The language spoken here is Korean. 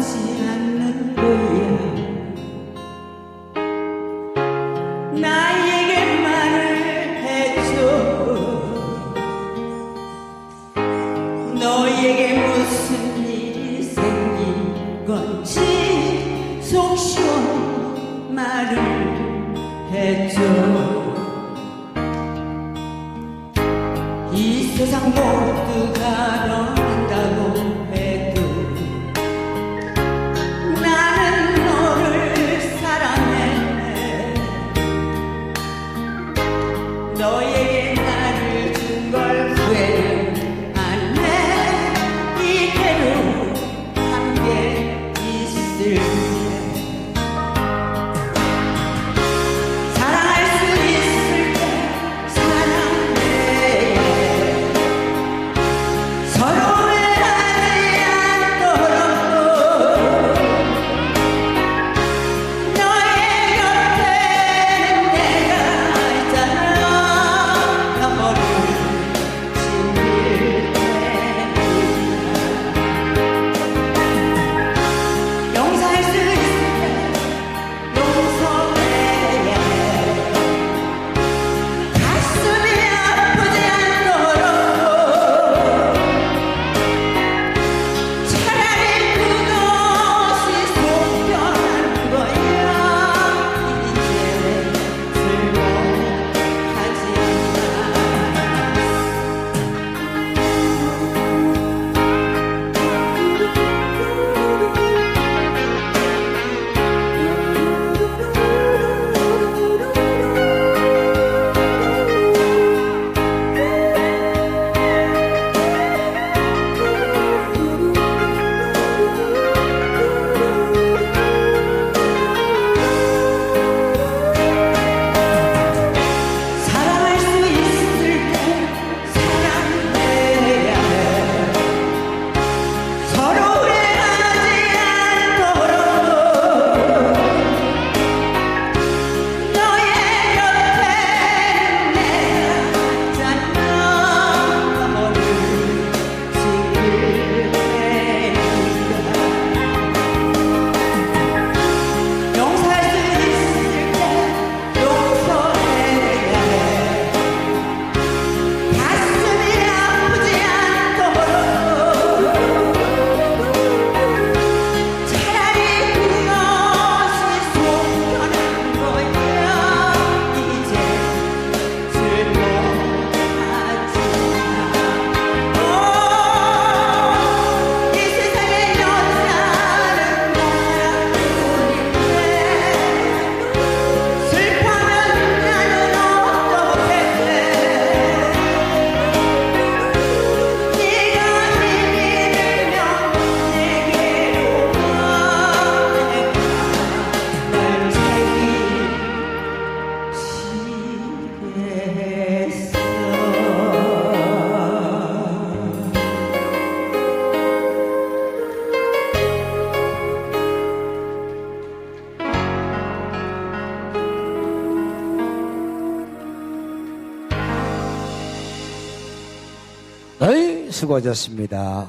지 않는 거야. 나에게 말을 해줘. 너에게 무슨 일이 생긴 건지 속 시원 말을 해줘. 이 세상 모두가 변한다고 嗯 에이, 수고하셨습니다.